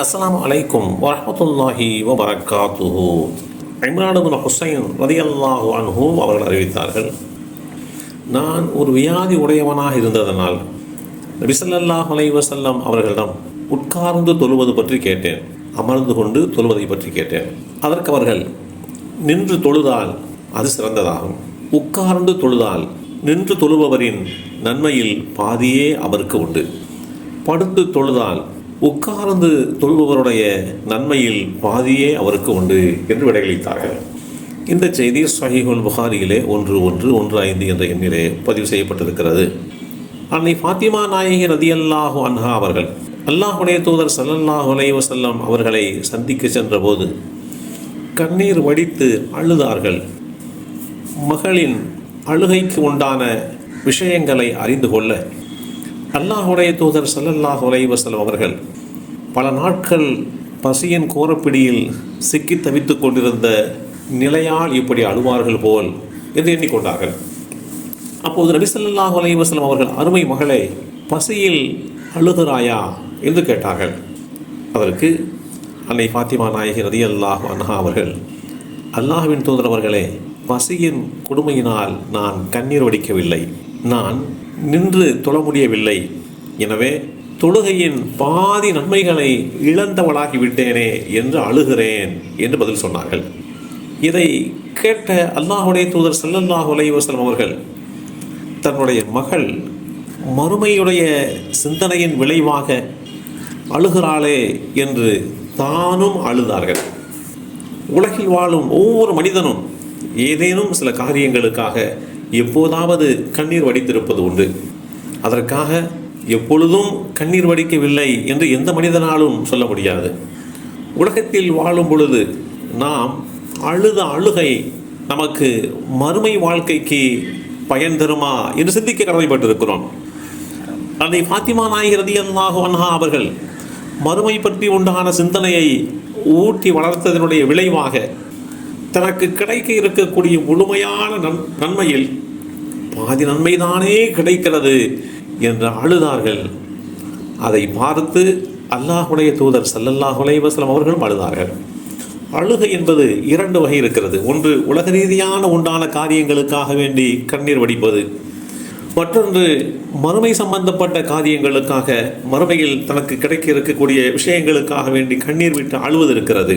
அஸ்லாம் அலைக்கும் வரமத்துல்லாஹி வபரகாத்துஹு இம்ரானுபுன் ஹுசைன் ரதியல்லாஹு அன்ஹு அவர்கள் அறிவித்தார்கள் நான் ஒரு வியாதி உடையவனாக இருந்ததனால் நபி அலை அலைஹி அவர்களிடம் உட்கார்ந்து தொழுவது பற்றி கேட்டேன் அமர்ந்து கொண்டு தொழுவதை பற்றி கேட்டேன். அதற்கு அவர்கள் நின்று தொழுதால் அது சிறந்ததாகும். உட்கார்ந்து தொழுதால் நின்று தொழுபவரின் நன்மையில் பாதியே அவருக்கு உண்டு. படுத்து தொழுதால் உட்கார்ந்து தொழுபவருடைய நன்மையில் பாதியே அவருக்கு உண்டு என்று விடையளித்தார்கள். இந்த செய்தி சஹிஹுல் புகாரியிலே ஒன்று ஒன்று ஒன்று ஐந்து என்ற எண்ணிலே பதிவு செய்யப்பட்டிருக்கிறது. அன்னை ஃபாத்திமா நாயகி ரதியல்லாஹு அன்ஹா அவர்கள் அல்லாஹுடைய தூதர் சல்லல்லாஹு அலைவசல்லம் அவர்களை சந்திக்க சென்றபோது கண்ணீர் வடித்து அழுதார்கள். மகளின் அழுகைக்கு உண்டான விஷயங்களை அறிந்து கொள்ள அல்லாஹுடைய தூதர் சல்லல்லாஹ் உலைவசலம் அவர்கள் பல நாட்கள் பசியின் கோரப்பிடியில் சிக்கி தவித்துக் கொண்டிருந்த நிலையால் இப்படி அழுவார்கள் போல் என்று எண்ணிக்கொண்டார்கள். அப்போது நபிசல்லாஹ் ஸல்லல்லாஹு அவர்கள் அருமை மகளை பசியில் அழுகிறாயா? என்று கேட்டார்கள். அதற்கு அன்னை ஃபாத்திமா நாயகி ரதி அல்லாஹ் அன்ஹா அவர்கள் அல்லாஹ்வின் தூதர் அவர்களே பசியின் கொடுமையினால் நான் கண்ணீர் வடிக்கவில்லை. நான் நின்று தொழ முடியவில்லை எனவே தொழுகையின் பாதி நன்மைகளை இழந்தவளாகி விட்டேனே என்று அழுகிறேன் என்று பதில் சொன்னார்கள். இதை கேட்ட அல்லாஹுடைய தூதர் ஸல்லல்லாஹு அலைவாஸ்லம் அவர்கள் தன்னுடைய மகள் மறுமையுடைய சிந்தனையின் விளைவாக அழுகிறாளே என்று தானும் அழுதார்கள். உலகில் வாழும் ஒவ்வொரு மனிதனும் ஏதேனும் சில காரியங்களுக்காக எப்போதாவது கண்ணீர் வடித்திருப்பது உண்டு. அதற்காக எப்பொழுதும் கண்ணீர் வடிக்கவில்லை என்று எந்த மனிதனாலும் சொல்ல முடியாது. உலகத்தில் வாழும் பொழுது நாம் அழுத அழுகை நமக்கு மறுமை வாழ்க்கைக்கு பயன் தருமா என்று சிந்திக்க கடமைப்பட்டிருக்கிறோம். அதை பாத்திமா நாயகி ரதியல்லாஹு அவர்கள் மறுமை பற்றி உண்டான சிந்தனையை ஊட்டி வளர்த்ததனுடைய விளைவாக தனக்கு கிடைக்க இருக்கக்கூடிய முழுமையான நன் நன்மையில் பாதி நன்மைதானே கிடைக்கிறது என்று அழுதார்கள். அதை பார்த்து அல்லாஹுடைய தூதர் சல்லல்லாஹுலே வசலம் அவர்களும் அழுதார்கள். அழுகை என்பது இரண்டு வகை இருக்கிறது. ஒன்று உலக ரீதியான உண்டான காரியங்களுக்காக வேண்டி கண்ணீர் வடிப்பது. மற்றொன்று மறுமை சம்பந்தப்பட்ட காரியங்களுக்காக மறுமையில் தனக்கு கிடைக்க இருக்கக்கூடிய விஷயங்களுக்காக வேண்டி கண்ணீர் விட்டு அழுவது இருக்கிறது.